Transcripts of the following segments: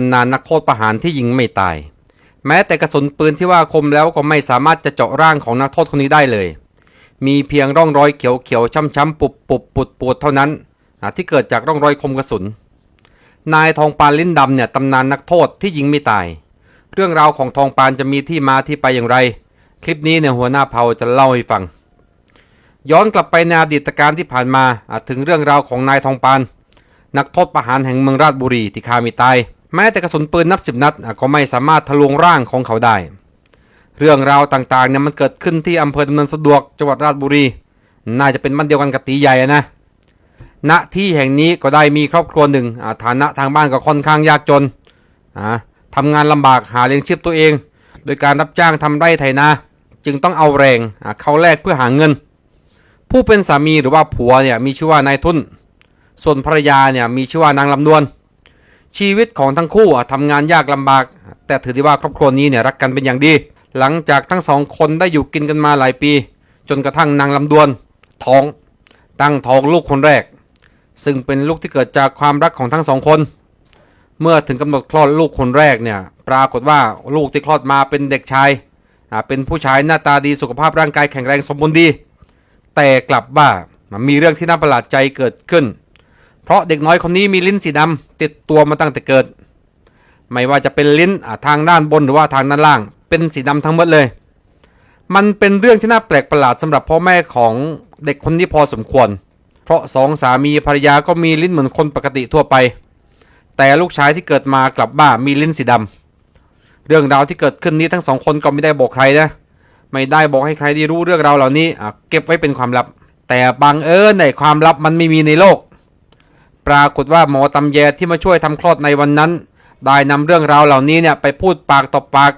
ำนานนักโทษประหารที่ยิงไม่ตาย แม้แต่กระสุนปืนที่ว่าคมแล้วก็ไม่สามารถจะเจาะร่างของนักโทษคนนี้ได้เลย มีเพียงร่องรอยเขียวๆช้ำๆปุบปุบปุดปูดเท่านั้นที่เกิดจากร่องรอยคมกระสุน นายทองปานลิ้นดำเนี่ยตำนานนักโทษที่ยิงไม่ตาย เรื่องราวของทองปานจะมีที่มาที่ไปอย่างไร คลิปนี้เนี่ยหัวหน้าเผาจะเล่าให้ฟัง ย้อนกลับไปในอดีตการที่ผ่านมาถึงเรื่องราวของนายทองปานนักโทษประหารแห่งเมืองราชบุรีที่ฆ่าม่ตาย แม้แต่กระสุนปืนนับสิบนัดก็ไม่สามารถทะลวงร่างของเขาได้ เรื่องราวต่างๆเนี่ยมันเกิดขึ้นที่อำเภอดำเนินสะดวกจังหวัดราชบุรี น่าจะเป็นบ้านเดียวกันกับตีใหญ่อะนะณที่แห่งนี้ก็ได้มีครอบครัวหนึ่งฐานะทางบ้านก็ค่อนข้างยากจนอ่าทำงานลำบากหาเลี้ยงชีพตัวเอง โดยการรับจ้างทำไร่ไถนาจึงต้องเอาแรงเข้าแลกเพื่อหาเงิน ผู้เป็นสามีหรือว่าผัวเนี่ยมีชื่อว่านายทุน ส่วนภรรยาเนี่ยมีชื่อว่านางลำดวน ชีวิตของทั้งคู่ทำงานยากลำบาก แต่ถือได้ว่าครอบครัวนี้เนี่ยรักกันเป็นอย่างดี หลังจากทั้งสองคนได้อยู่กินกันมาหลายปี จนกระทั่งนางลำดวน ท้อง ตั้งท้องลูกคนแรก ซึ่งเป็นลูกที่เกิดจากความรักของทั้งสองคน เมื่อถึงกำหนดคลอดลูกคนแรกเนี่ยปรากฏว่าลูกที่คลอดมาเป็นเด็กชายเป็นผู้ชายหน้าตาดีสุขภาพร่างกายแข็งแรงสมบูรณ์ดี แต่กลับว่ามันมีเรื่องที่น่าประหลาดใจเกิดขึ้น เพราะเด็กน้อยคนนี้มีลิ้นสีดำติดตัวมาตั้งแต่เกิด ไม่ว่าจะเป็นลิ้นทางด้านบนหรือว่าทางด้านล่าง เป็นสีดำทั้งหมดเลย มันเป็นเรื่องที่น่าแปลกประหลาดสำหรับพ่อแม่ของเด็กคนนี้พอสมควร เพราะสองสามีภรรยาก็มีลิ้นเหมือนคนปกติทั่วไป แต่ลูกชายที่เกิดมากลับบ้ามีลิ้นสีดำเรื่องราวที่เกิดขึ้นนี้ทั้งสองคนก็ไม่ได้บอกใครนะไม่ได้บอกให้ใครได้รู้เรื่องราวเหล่านี้เก็บไว้เป็นความลับ แต่บังเอิญในความลับมันไม่มีในโลก ปรากฏว่าหมอตำแยที่มาช่วยทำคลอดในวันนั้น ได้นำเรื่องราวเหล่านี้เนี่ยไปพูดปากต่อปาก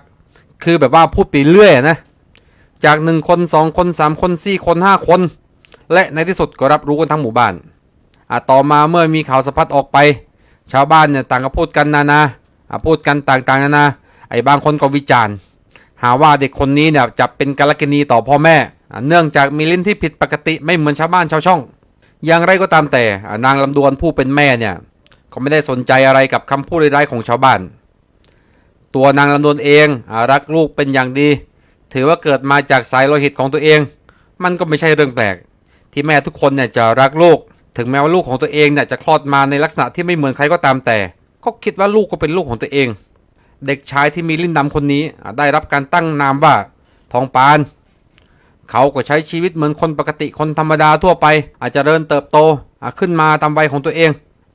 คือแบบว่าพูดไปเรื่อยนะ จากหนึ่งคนสองคนสามคนสี่คนห้าคน และในที่สุดก็รับรู้กันทั้งหมู่บ้านอะต่อมาเมื่อมีข่าวสะพัดออกไป ชาวบ้านเนี่ยต่างก็พูดกันนานาอะพูดกันต่างๆนานา ไอ้บางคนก็วิจารณ์ หาว่าเด็กคนนี้เนี่ยจะเป็นกาลกินีต่อพ่อแม่ เนื่องจากมีลิ้นที่ผิดปกติไม่เหมือนชาวบ้านชาวช่อง อย่างไรก็ตามแต่นางลำดวนผู้เป็นแม่เนี่ยก็ไม่ได้สนใจอะไรกับคำพูดร้ายๆของชาวบ้าน ตัวนางลำดวนเองอรักลูกเป็นอย่างดี ถือว่าเกิดมาจากสายโลหิตของตัวเอง มันก็ไม่ใช่เรื่องแปลก ที่แม่ทุกคนเนี่ยจะรักลูก ถึงแม้ว่าลูกของตัวเองเนี่ยจะคลอดมาในลักษณะที่ไม่เหมือนใครก็ตามแต่ ก็คิดว่าลูกก็เป็นลูกของตัวเอง เด็กชายที่มีลิ้นดำคนนี้ได้รับการตั้งนามว่าทองปาน เขาก็ใช้ชีวิตเหมือนคนปกติคนธรรมดาทั่วไป อาจจะเริญเติบโตขึ้นมาตามวัยของตัวเอง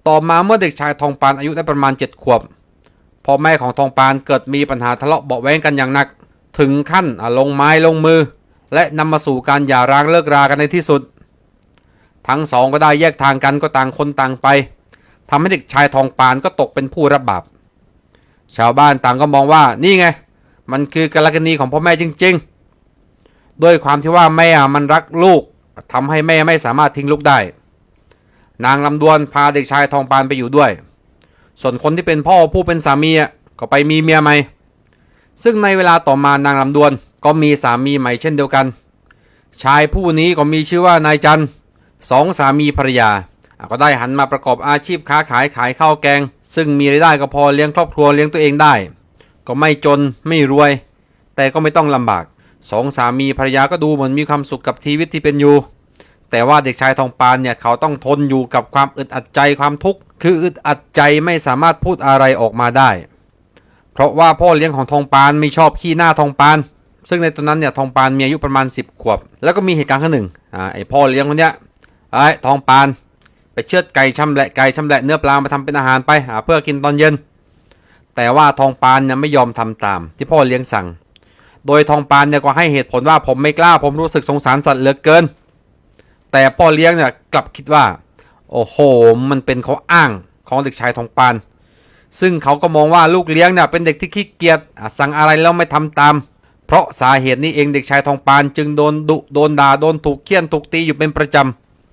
ต่อมาเมื่อเด็กชายทองปานอายุได้ประมาณ 7 ขวบพ่อแม่ของทองปานเกิดมีปัญหาทะเลาะเบาแว้งกันอย่างหนัก ถึงขั้นลงไม้ลงมือ และนำมาสู่การหย่าร้างเลิกรากันในที่สุด ทั้งสองก็ได้แยกทางกันก็ต่างคนต่างไปทำให้เด็กชายทองปานก็ตกเป็นผู้รับบาปชาวบ้านต่างก็มองว่านี่ไง มันคือกาลกณีของพ่อแม่จริง ๆ ด้วยความที่ว่าแม่มันรักลูกทำให้แม่ไม่สามารถทิ้งลูกได้ นางลำดวนพาเด็กชายทองปานไปอยู่ด้วย ส่วนคนที่เป็นพ่อผู้เป็นสามีก็ไปมีเมียใหม่ ซึ่งในเวลาต่อมานางลำดวนก็มีสามีใหม่เช่นเดียวกัน ชายผู้นี้ก็มีชื่อว่านายจันสองสามีภรรยา ก็ได้หันมาประกอบอาชีพค้าขายขายข้าวแกง ซึ่งมีรายได้ก็พอเลี้ยงครอบครัวเลี้ยงตัวเองได้ ก็ไม่จนไม่รวย แต่ก็ไม่ต้องลำบาก สองสามีภรรยาก็ดูเหมือนมีความสุขกับชีวิตที่เป็นอยู่ แต่ว่าเด็กชายทองปานเนี่ยเขาต้องทนอยู่กับความอึดอัดใจความทุกข์คืออึดอัดใจไม่สามารถพูดอะไรออกมาได้ เพราะว่าพ่อเลี้ยงของทองปานไม่ชอบขี้หน้าทองปานซึ่งในตอนนั้นเนี่ยทองปานมีอายุประมาณ 10 ขวบ แล้วก็มีเหตุการณ์ครั้งหนึ่งอ่าไอพ่อเลี้ยงคนเนี้ยไอ้ทองปานไปเชือดไก่ชำแหละไก่ชำแหละเนื้อปลามาทำเป็นอาหารไปอ่าเพื่อกินตอนเย็น แต่ว่าทองปานเนี่ยไม่ยอมทำตามที่พ่อเลี้ยงสั่ง โดยทองปานเนี่ยก็ให้เหตุผลว่าผมไม่กล้า ผมรู้สึกสงสารสัตว์เหลือเกิน แต่พ่อเลี้ยงเนี่ยกลับคิดว่า โอ้โห มันเป็นเข้ออ้างของเด็กชายทองปาน ซึ่งเขาก็มองว่าลูกเลี้ยงเนี่ยเป็นเด็กที่ขี้เกียจสั่งอะไรแล้วไม่ทำตาม เพราะสาเหตุนี้เองเด็กชายทองปานจึงโดนดุโดนด่าโดนถูกเคี่ยนถูกตีอยู่เป็นประจ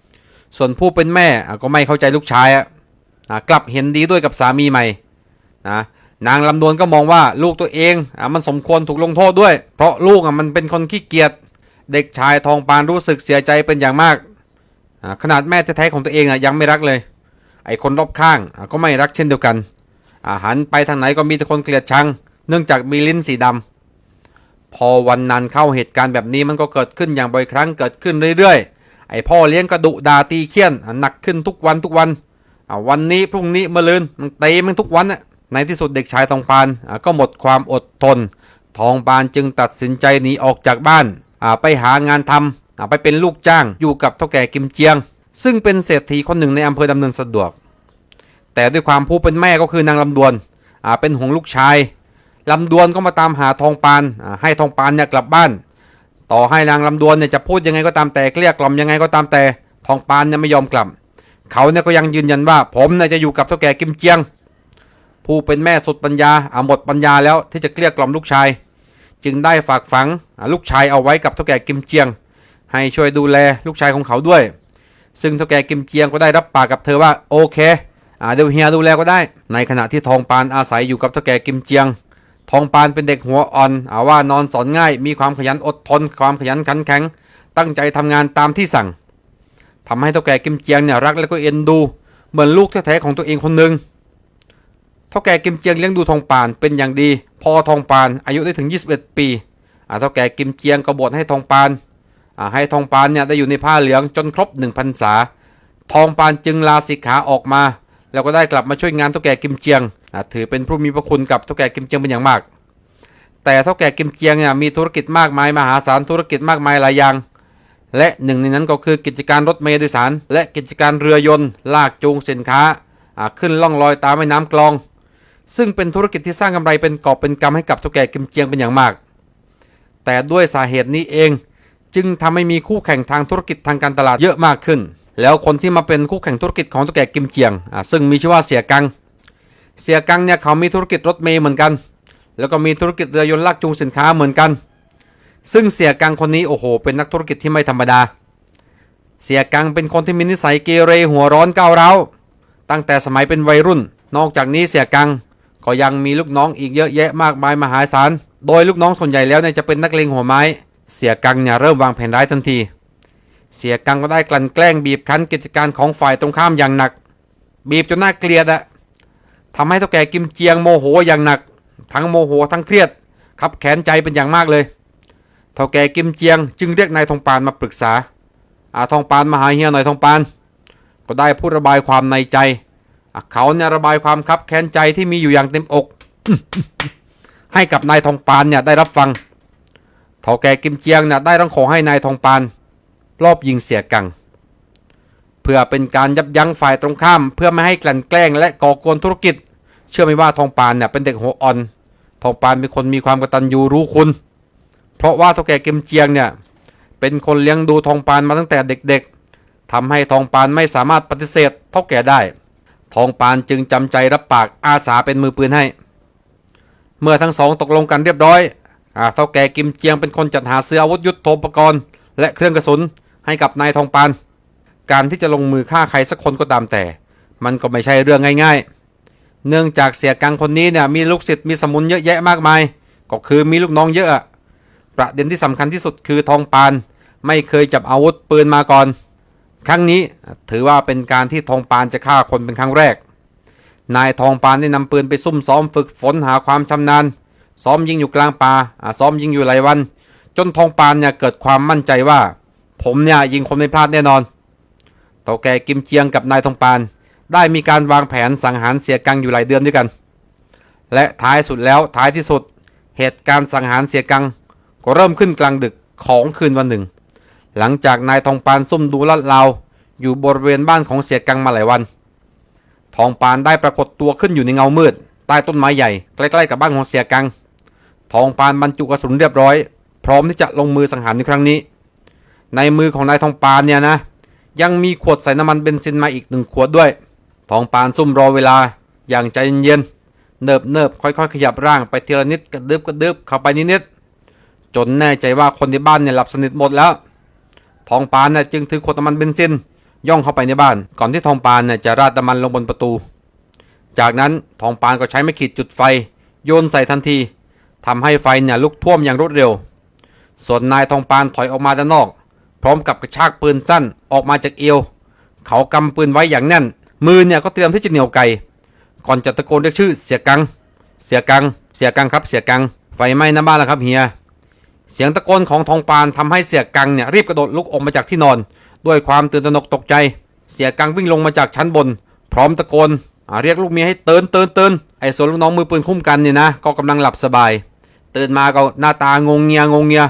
ำส่วนผู้เป็นแม่ก็ไม่เข้าใจลูกชายอะกลับเห็นดีด้วยกับสามีใหม่นะ นางลำดวนก็มองว่าลูกตัวเองอะมันสมควรถูกลงโทษด้วย เพราะลูกอะมันเป็นคนขี้เกียจเด็กชายทองปานรู้สึกเสียใจเป็นอย่างมากขนาดแม่แท้ๆของตัวเองอะยังไม่รักเลย ไอ้คนรอบข้างก็ไม่รักเช่นเดียวกันอาหันไปทางไหนก็มีแต่คนเกลียดชัง เนื่องจากมีลิ้นสีดำพอวันนั้นเข้าเหตุการณ์แบบนี้มันก็เกิดขึ้นอย่างบ่อยครั้งเกิดขึ้นเรื่อยๆ ไอพ่อเลี้ยงก็ดุด่าตีเคี่ยนหนักขึ้นทุกวันทุกวันวันนี้พรุ่งนี้มะรืนมันตีมันทุกวันน่ะ ในที่สุดเด็กชายทองปานก็หมดความอดทน ทองปานจึงตัดสินใจหนีออกจากบ้านไปหางานทำไปเป็นลูกจ้างอยู่กับเท่าแก่กิมเจียง ซึ่งเป็นเศรษฐีคนหนึ่งในอำเภอดำเนินสะดวก แต่ด้วยความผู้เป็นแม่ก็คือนางลำดวนเป็นห่วงลูกชายลำดวนก็มาตามหาทองปานให้ทองปานเนี่ยกลับบ้าน ต่อให้นางลำดวนเนี่ยจะพูดยังไงก็ตามแต่เกลี้ยกล่อมยังไงก็ตามแต่ทองปานเนี่ยไม่ยอมกลับ เขาเนี่ยก็ยังยืนยันว่าผมเนี่ยจะอยู่กับเท่าแก่กิมเจียง ผู้เป็นแม่สุดปัญญาอาหมดปัญญาแล้วที่จะเกลี้ยกล่อมลูกชาย จึงได้ฝากฝังลูกชายเอาไว้กับเท่าแก่กิมเจียง ให้ช่วยดูแลลูกชายของเขาด้วย ซึ่งเท่าแก่กิมเจียงก็ได้รับปากกับเธอว่าโอเคอาเดี๋ยวเฮียดูแลก็ได้ ในขณะที่ทองปานอาศัยอยู่กับเท่าแก่กิมเจียง ทองปานเป็นเด็กหัวอ่อนอาว่านอนสอนง่าย มีความขยันอดทน ความขยันขันแข็ง ตั้งใจทำงานตามที่สั่งทำให้เท่าแก่กิมเจียงเนี่ยรักและก็เอ็นดู เหมือนลูกแท้ๆของตัวเองคนหนึ่ง ท่าแก่กิมเจียงเลี้ยงดูทองปานเป็นอย่างดี พอทองปานอายุได้ถึง 21 ปีอ่าเท่าแก่กิมเจียงกบวชให้ทองปานอ่าให้ทองปานเนี่ยได้อยู่ในผ้าเหลืองจนครบ1พรรษา ทองปานจึงลาสิกขาออกมา แล้วก็ได้กลับมาช่วยงานเท่าแก่กิมเจียงอ่าถือเป็นผู้มีพระคุณกับเท่าแก่กิมเจียงเป็นอย่างมาก แต่เท่าแก่กิมเจียงเนี่ยมีธุรกิจมากมายมหาศาลธุรกิจมากมายหลายอย่าง และหนึ่งในนั้นก็คือกิจการรถเมล์โดยสาร และกิจการเรือยนต์ลากจูงสินค้าอ่าขึ้นล่องลอยตามแม่น้ำกลอง ซึ่งเป็นธุรกิจที่สร้างกำไรเป็นกอบเป็นกำให้กับเท่าแก่กิมเจียงเป็นอย่างมาก แต่ด้วยสาเหตุนี้เอง จึงทำให้มีคู่แข่งทางธุรกิจทางการตลาดเยอะมากขึ้น แล้วคนที่มาเป็นคู่แข่งธุรกิจของเท่าแก่กิมเจียงอ่าซึ่งมีชื่อว่าเสียกัง เสียกังเนี่ยเขามีธุรกิจรถเมล์เหมือนกัน แล้วก็มีธุรกิจเรือยนต์ลากจูงสินค้าเหมือนกัน ซึ่งเสียกังคนนี้โอ้โห เป็นนักธุรกิจที่ไม่ธรรมดา เสียกังเป็นคนที่มีนิสัยเกเรหัวร้อนก้าวร้าวตั้งแต่สมัยเป็นวัยรุ่น นอกจากนี้เสียกัง ก็ยังมีลูกน้องอีกเยอะแยะมากมายมหาศาล โดยลูกน้องส่วนใหญ่แล้วเนี่ยจะเป็นนักเลงหัวไม้ เสียกังเนี่ยเริ่มวางแผนร้ายทันที เสียกังก็ได้กลั่นแกล้งบีบคั้นกิจการของฝ่ายตรงข้ามอย่างหนัก บีบจนน่าเกลียดอะทำให้เท่าแก่กิมเจียงโมโหอย่างหนัก ทั้งโมโหทั้งเครียดขับแขนใจเป็นอย่างมากเลยเท่าแก่กิมเจียง จึงเรียกนายทองปานมาปรึกษาอาทองปานมาหาเฮียหน่อยทองปาน ก็ได้พูดระบายความในใจ เขาเนี่ยระบายความคับแค้นใจที่มีอยู่อย่างเต็มอก ให้กับนายทองปานเนี่ยได้รับฟังเท่าแก่กิมเจียงเนี่ยได้ร้องขอให้นายทองปานรอบยิงเสียกัง เพื่อเป็นการยับยั้งฝ่ายตรงข้าม เพื่อไม่ให้กลั่นแกล้งและก่อกวนธุรกิจ เชื่อไหมว่าทองปานเนี่ยเป็นเด็กหัวอ่อน ทองปานเป็นคนมีความกตัญญูรู้คุณ เพราะว่าเท่าแก่กิมเจียงเนี่ยเป็นคนเลี้ยงดูทองปานมาตั้งแต่เด็กๆทำให้ทองปานไม่สามารถปฏิเสธเท่าแก่ได้ ทองปานจึงจำใจรับปากอาสาเป็นมือปืนให้ เมื่อทั้งสองตกลงกันเรียบร้อยอ่าเท่าแก่กิมเจียงเป็นคนจัดหาซื้ออาวุธยุทโธปกรณ์ และเครื่องกระสุนให้กับนายทองปาน การที่จะลงมือฆ่าใครสักคนก็ตามแต่ มันก็ไม่ใช่เรื่องง่ายๆ เนื่องจากเสียกังคนนี้เนี่ยมีลูกศิษย์มีสมุนเยอะแยะมากมาย ก็คือมีลูกน้องเยอะอะประเด็นที่สำคัญที่สุดคือทองปาน ไม่เคยจับอาวุธปืนมาก่อน ครั้งนี้ถือว่าเป็นการที่ทองปานจะฆ่าคนเป็นครั้งแรก นายทองปานได้นำปืนไปซุ่มซ้อมฝึกฝนหาความชำนาญ ซ้อมยิงอยู่กลางป่าอ่าซ้อมยิงอยู่หลายวัน จนทองปานเนี่ยเกิดความมั่นใจว่า ผมเนี่ยยิงคนไม่พลาดแน่นอนเต่าแก่กิมเจียงกับนายทองปาน ได้มีการวางแผนสังหารเสียกังอยู่หลายเดือนด้วยกัน และท้ายสุดแล้วท้ายที่สุด เหตุการณ์สังหารเสียกังก็เริ่มขึ้นกลางดึกของคืนวันหนึ่ง หลังจากนายทองปานซุ่มดูลาดราอยู่บริเวณบ้านของเสียกังมาหลายวัน ทองปานได้ปรากฏตัวขึ้นอยู่ในเงามืด ใต้ต้นไม้ใหญ่ใกล้ๆกับบ้านของเสียกัง ทองปานบรรจุกระสุนเรียบร้อย พร้อมที่จะลงมือสังหารในครั้งนี้ ในมือของนายทองปานเนี่ยนะ ยังมีขวดใส่น้ำมันเบนซินมาอีกหนึ่งขวดด้วย ทองปานซุ่มรอเวลาอย่างใจเย็นๆเนิบเนิบๆค่อยๆ ขยับร่างไปทีละนิดกระดึบกระดึบเข้าไปนิดๆจนแน่ใจว่าคนในบ้านเนี่ยหลับสนิทหมดแล้ว ทองปานเนี่ยจึงถือขวดน้ำมันเบนซินย่องเข้าไปในบ้าน ก่อนที่ทองปานเนี่ยจะราดน้ำมันลงบนประตู จากนั้นทองปานก็ใช้ไม้ขีดจุดไฟ โยนใส่ทันทีทำให้ไฟเนี่ยลุกท่วมอย่างรวดเร็ว ส่วนนายทองปานถอยออกมาด้านนอก พร้อมกับกระชากปืนสั้นออกมาจากเอว เขากำปืนไว้อย่างแน่น มือเนี่ยก็เตรียมที่จะเหนี่ยวไกก่อนจะตะโกนเรียกชื่อเสียกัง เสียกัง เสียกังครับ เสียกัง ไฟไหม้หน้าบ้านแล้วครับเฮีย เสียงตะโกนของทองปานทำให้เสียกังเนี่ยรีบกระโดดลุกออกมาจากที่นอน ด้วยความตื่นตระหนกตกใจ เสียกังวิ่งลงมาจากชั้นบน พร้อมตะโกนเรียกลูกเมียให้เตือนเตือนเตือนไอ้ส่วนลูกน้องมือปืนคุ้มกันเนี่ยนะก็กำลังหลับสบาย ตื่นมาก็หน้าตางงเงียงงเงีย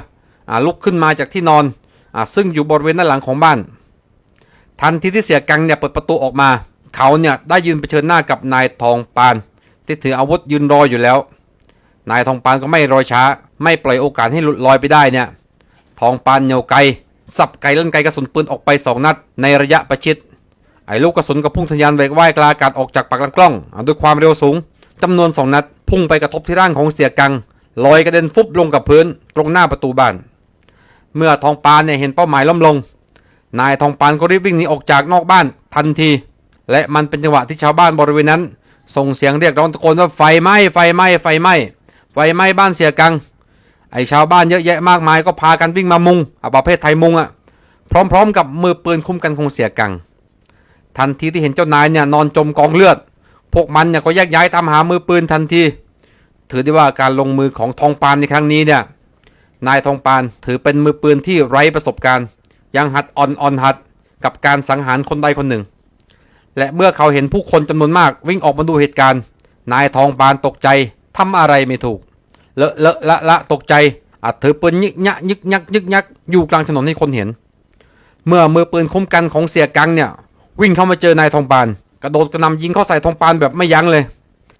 ลุกขึ้นมาจากที่นอนอซึ่งอยู่บริเวณด้านหลังของบ้าน ทันทีที่เสียกังเนี่ยเปิดประตูออกมา เขาเนี่ยได้ยืนเผชิญหน้ากับนายทองปาน ที่ถืออาวุธยืนรออยู่แล้ว นายทองปานก็ไม่รอช้า ไม่ปล่อยโอกาสให้หลุดลอยไปได้เนี่ย ทองปานเหนียวไกลสับไกลลั่นไกกระสุนปืนออกไปสองนัด ในระยะประชิด ไอ้ลูกกระสุนก็พุ่งทะยานเวกว่ายกลาอากาศออกจากปากลำกล้องด้วยความเร็วสูงจำนวนสองนัด พุ่งไปกระทบที่ร่างของเสียกังลอยกระเด็นฟุบลงกับพื้น ตรงหน้าประตูบ้าน เมื่อทองปานเนี่ยเห็นเป้าหมายล้มลง นายทองปานก็รีบวิ่งหนีออกจากนอกบ้านทันที และมันเป็นจังหวะที่ชาวบ้านบริเวณนั้น ส่งเสียงเรียกร้องตะโกนว่าไฟไหม้ไฟไหม้ไฟไหม้ ไฟไหม้บ้านเสียกัง ไอชาวบ้านเยอะแยะมากมายก็พากันวิ่งมามุงอะประเภทไทยมุงอะ พร้อมๆ กับมือปืนคุ้มกันของเสียกัง ทันทีที่เห็นเจ้านายเนี่ยนอนจมกองเลือด พวกมันเนี่ยก็แยกย้ายตามหามือปืนทันที ถือได้ว่าการลงมือของทองปานในครั้งนี้เนี่ย นายทองปานถือเป็นมือปืนที่ไร้ประสบการณ์ ยังหัดอ่อนอ่อนหัดกับการสังหารคนใดคนหนึ่ง และเมื่อเขาเห็นผู้คนจำนวนมากวิ่งออกมาดูเหตุการณ์ นายทองปานตกใจทำอะไรไม่ถูก เลอะเลอะละละตกใจอาจถือปืนยึกยักยึกยักยึกยักอยู่กลางถนนให้คนเห็น เมื่อมือปืนคุ้มกันของเสียกังเนี่ย วิ่งเข้ามาเจอนายทองปาน กระโดดกระนำยิงเข้าใส่ทองปานแบบไม่ยั้งเลย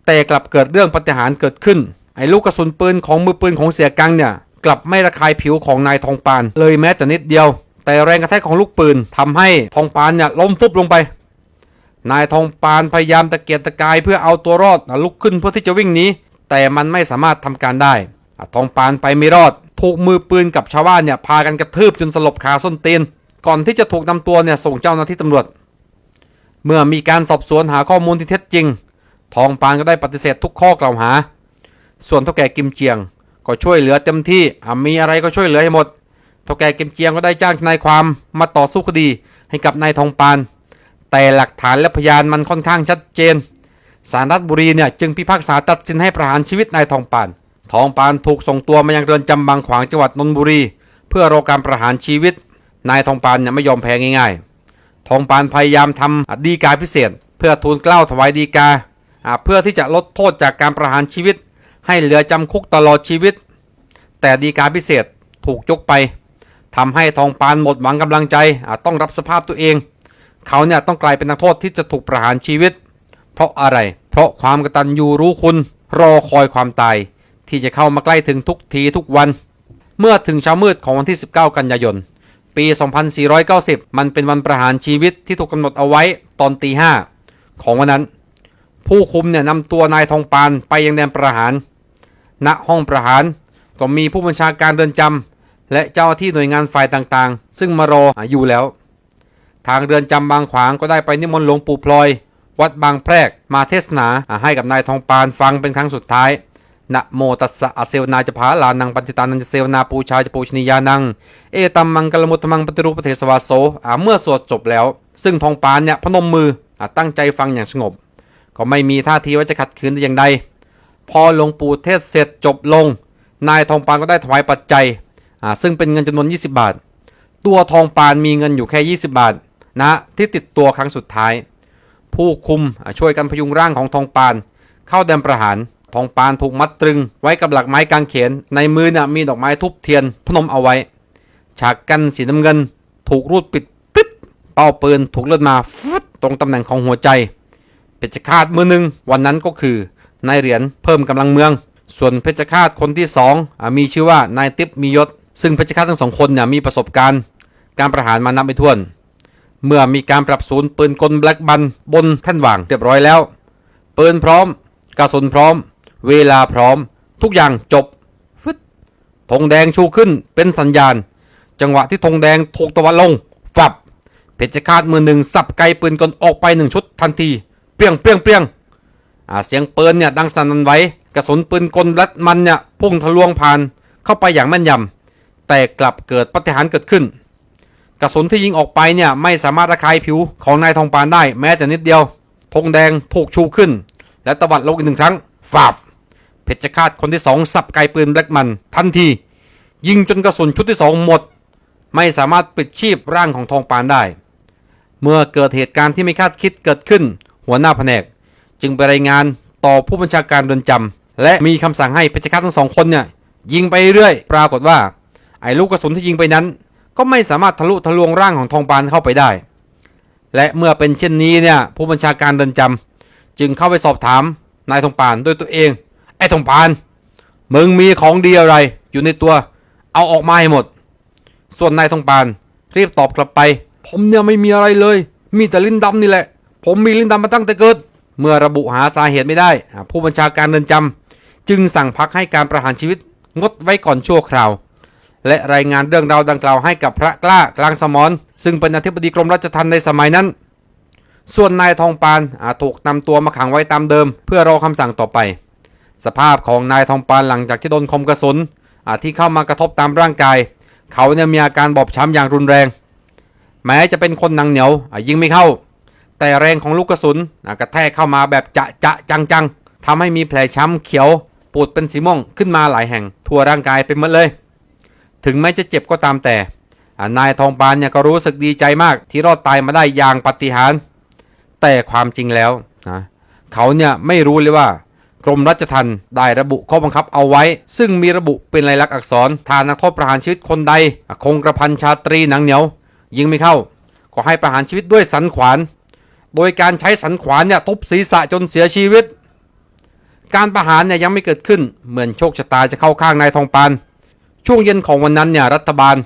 แต่กลับเกิดเรื่องปฏิหารเกิดขึ้น ไอ้ลูกกระสุนปืนของมือปืนของเสียกังเนี่ย กลับไม่ระคายผิวของนายทองปานเลยแม้แต่นิดเดียว แต่แรงกระแทกของลูกปืนทำให้ทองปานเนี่ยล้มฟุบลงไป นายทองปานพยายามตะเกียกตะกายเพื่อเอาตัวรอดลุกขึ้นเพื่อที่จะวิ่งหนี แต่มันไม่สามารถทำการได้ทองปานไปไม่รอด ถูกมือปืนกับชาวบ้านเนี่ยพากันกระทืบจนสลบคาส้นตีนก่อนที่จะถูกนำตัวเนี่ยส่งเจ้าหน้าที่ตำรวจ เมื่อมีการสอบสวนหาข้อมูลที่เท็จจริง ทองปานก็ได้ปฏิเสธทุกข้อกล่าวหา ส่วนเท่าแก่กิมเจียง ก็ช่วยเหลือเต็มที่มีอะไรก็ช่วยเหลือให้หมดเท่าแก่กิมเจียงก็ได้จ้างทนายความมาต่อสู้คดีให้กับนายทองปาน แต่หลักฐานและพยานมันค่อนข้างชัดเจน สารรัฐบุรีเนี่ยจึงพิพากษาตัดสินให้ประหารชีวิตนายทองปาน ทองปานถูกส่งตัวมายังเรือนจำบางขวางจังหวัดนนทบุรี เพื่อรอการประหารชีวิต นายทองปานเนี่ยไม่ยอมแพ้ง่ายๆ ทองปานพยายามทำดีกาพิเศษ เพื่อทูลเกล้าถวายดีกา เพื่อที่จะลดโทษจากการประหารชีวิต ให้เหลือจำคุกตลอดชีวิต แต่ดีกาพิเศษถูกยกไปทำให้ทองปานหมดหวังกำลังใจต้องรับสภาพตัวเอง เขาเนี่ยต้องกลายเป็นนักโทษที่จะถูกประหารชีวิต เพราะอะไร เพราะความกตัญญูรู้คุณ รอคอยความตาย ที่จะเข้ามาใกล้ถึงทุกทีทุกวัน เมื่อถึงเช้ามืดของวันที่ 19 กันยายน ปี 2490 มันเป็นวันประหารชีวิตที่ถูกกำหนดเอาไว้ตอนตีห้าของวันนั้น ผู้คุมเนี่ยนำตัวนายทองปานไปยังแดนประหาร ณห้องประหารก็มีผู้บัญชาการเรือนจำและเจ้าหน้าที่หน่วยงานฝ่ายต่างๆ ซึ่งมารออยู่แล้ว ทางเรือนจำบางขวางก็ได้ไปนิมนต์หลวงปู่พลอย วัดบางแพรกมาเทศนาให้กับนายทองปานฟังเป็นครั้งสุดท้ายนะโมตัสสะอเซวนาจะพาลานังปัญจตานันจะเซวนาปูชาจะปูชนียานัง เอตัมมังกลมุตมังปฏิรูปเทสวาโสเมื่อสวดจบแล้ว ซึ่งทองปานเนี่ยพนมมืออตั้งใจฟังอย่างสงบ ก็ไม่มีท่าทีว่าจะขัดขืนแต่อย่างใด พอหลวงปู่เทศเสร็จจบลง นายทองปานก็ได้ถวายปัจจัย ซึ่งเป็นเงินจำนวน 20 บาท ตัวทองปานมีเงินอยู่แค่ 20 บาทนะที่ติดตัวครั้งสุดท้าย ผู้คุมช่วยกันพยุงร่างของทองปาน เข้าแดนประหาร ทองปานถูกมัดตรึง ไว้กับหลักไม้กางเขน ในมือน่ะมีดอกไม้ทุบเทียนพนมเอาไว้ ฉากกันสีน้ำเงิน ถูกรูดปิดปิดเป้าปืนถูกเลือดมาฟึดตรงตำแหน่งของหัวใจเพชฌฆาตมือหนึ่งวันนั้นก็คือนายเหรียญเพิ่มกำลังเมือง ส่วนเพชฌฆาตคนที่สองอมีชื่อว่านายติ๊บมียศ ซึ่งเพชฌฆาตทั้งสองคนเนี่ยมีประสบการณ์ การประหารมานับไม่ถ้วน เมื่อมีการปรับศูนย์ปืนกลแบล็กบันบนแท่นวางเรียบร้อยแล้ว ปืนพร้อม กระสุนพร้อม เวลาพร้อม ทุกอย่างจบฟึดธงแดงชูขึ้นเป็นสัญญาณ จังหวะที่ธงแดงถูกตะวันลงฝับ เพชฌฆาตมือหนึ่งสับไกปืนกลออกไปหนึ่งชุดทันที เปียงเปียงเปียงเสียงปืนเนี่ยดังสนั่นไหวกระสุนปืนกลรัดมันเนี่ยพุ่งทะลวงผ่านเข้าไปอย่างแม่นยำแต่กลับเกิดปฏิหารเกิดขึ้น กระสุนที่ยิงออกไปเนี่ยไม่สามารถระคายผิวของนายทองปานได้แม้แต่นิดเดียวธงแดงถูกชูขึ้น และตวัดลงอีกหนึ่งครั้งฝาบ เพชฌฆาตคนที่สองสับไกปืนแบล็กมัน ทันที ยิงจนกระสุนชุดที่สองหมด ไม่สามารถปิดชีพร่างของทองปานได้ เมื่อเกิดเหตุการณ์ที่ไม่คาดคิดเกิดขึ้น หัวหน้าแผนก จึงไปรายงานต่อผู้บัญชาการเรือนจำและมีคำสั่งให้เพชฌฆาตทั้งสองคนเนี่ยยิงไปเรื่อยปรากฏว่า ไอ้ลูกกระสุนที่ยิงไปนั้น ก็ไม่สามารถทะลุทะลวงร่างของทองปานเข้าไปได้ และเมื่อเป็นเช่นนี้เนี่ยผู้บัญชาการเรือนจำจึงเข้าไปสอบถามนายทองปานด้วยตัวเอง ไอ้ทองปานมึงมีของดีอะไรอยู่ในตัว เอาออกมาให้หมด ส่วนนายทองปานรีบตอบกลับไป ผมเนี่ยไม่มีอะไรเลย มีแต่ลิ้นดำนี่แหละ ผมมีลิ้นดำมาตั้งแต่เกิด เมื่อระบุหาสาเหตุไม่ได้ ผู้บัญชาการเรือนจำ จึงสั่งพักให้การประหารชีวิตงดไว้ก่อนชั่วคราว และรายงานเรื่องราวดังกล่าวให้กับพระกล้ากลางสมรซึ่งเป็นอธิบดีกรมราชทัณฑ์ในสมัยนั้น ส่วนนายทองปานอาจถูกนำตัวมาขังไว้ตามเดิม เพื่อรอคำสั่งต่อไป สภาพของนายทองปานหลังจากที่โดนคมกระสุนอ่าที่เข้ามากระทบตามร่างกาย เขาเนี่ยมีอาการบอบช้ำอย่างรุนแรง แม้จะเป็นคนหนังเหนียวยิงไม่เข้า แต่แรงของลูกกระสุนกระแทกเข้ามาแบบจะจะจังจังทำให้มีแผลช้ำเขียวปูดเป็นสีม่วงขึ้นมาหลายแห่งทั่วร่างกายไปหมดเลย ถึงแม้จะเจ็บก็ตามแต่ นายทองปานเนี่ยก็รู้สึกดีใจมากที่รอดตายมาได้อย่างปฏิหาร แต่ความจริงแล้วนะเขาเนี่ยไม่รู้เลยว่ากรมรัชทัณฑ์ได้ระบุข้อบังคับเอาไว้ ซึ่งมีระบุเป็นลายลักษณ์อักษรทานนักโทษประหารชีวิตคนใด คงกระพันชาตรีหนังเหนียว ยิงไม่เข้า ก็ให้ประหารชีวิตด้วยสันขวาน โดยการใช้สันขวานเนี่ยทุบศีรษะจนเสียชีวิต การประหารเนี่ยยังไม่เกิดขึ้นเหมือนโชคชะตาจะเข้าข้างนายทองปาน ช่วงเย็นของวันนั้นเนี่ยรัฐบาล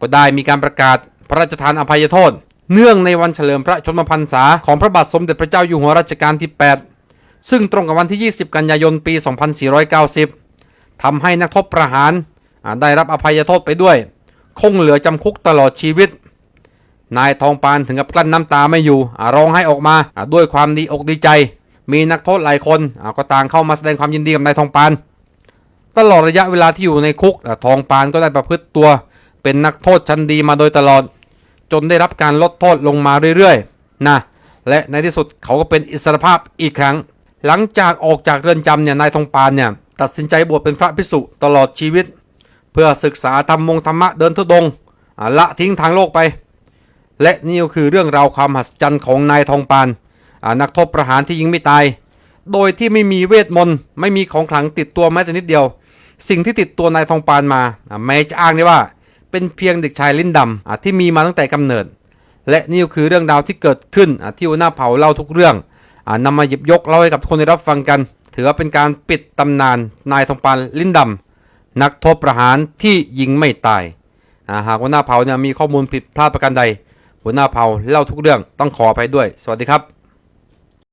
ก็ได้มีการประกาศพระราชทานอภัยโทษ เนื่องในวันเฉลิมพระชนมพรรษาของพระบาทสมเด็จพระเจ้าอยู่หัวรัชกาลที่ 8 ซึ่งตรงกับวันที่ 20 กันยายนปี 2490ทำให้นักโทษประหารได้รับอภัยโทษไปด้วย คงเหลือจำคุกตลอดชีวิต นายทองปานถึงกับกลั้นน้ำตาไม่อยู่ร้องไห้ออกมาด้วยความดีอกดีใจ มีนักโทษหลายคนก็ต่างเข้ามาแสดงความยินดีกับนายทองปาน ตลอดระยะเวลาที่อยู่ในคุกทองปานก็ได้ประพฤติตัว เป็นนักโทษชั้นดีมาโดยตลอด จนได้รับการลดโทษลงมาเรื่อยๆนะและในที่สุดเขาก็เป็นอิสรภาพอีกครั้ง หลังจากออกจากเรือนจำเนี่ยนายทองปานเนี่ยตัดสินใจบวชเป็นพระภิกษุตลอดชีวิต เพื่อศึกษาธรรมมงธรรมะเดินทุดงละทิ้งทางโลกไป และนี่ก็คือเรื่องราวความมหัศจรรย์ของนายทองปานนักโทษประหารที่ยิงไม่ตาย โดยที่ไม่มีเวทมนต์ไม่มีของขลังติดตัวแม้แต่นิดเดียว สิ่งที่ติดตัวนายทองปานมาแม้จะอ้างได้ว่า เป็นเพียงเด็กชายลิ้นดำที่มีมาตั้งแต่กำเนิด และนี่ก็คือเรื่องราวที่เกิดขึ้นที่หัวหน้าเผ่าเล่าทุกเรื่องอะนำมาหยิบยกเล่าให้กับคนได้รับฟังกัน ถือว่าเป็นการปิดตำนานนายทองปานลิ้นดำนักโทษประหารที่ยิงไม่ตายหากหัวหน้าเผ่าเนี่ยมีข้อมูลผิดพลาดประการใด หัวหน้าเผ่าเล่าทุกเรื่องต้องขออภัยด้วย สวัสดีครับ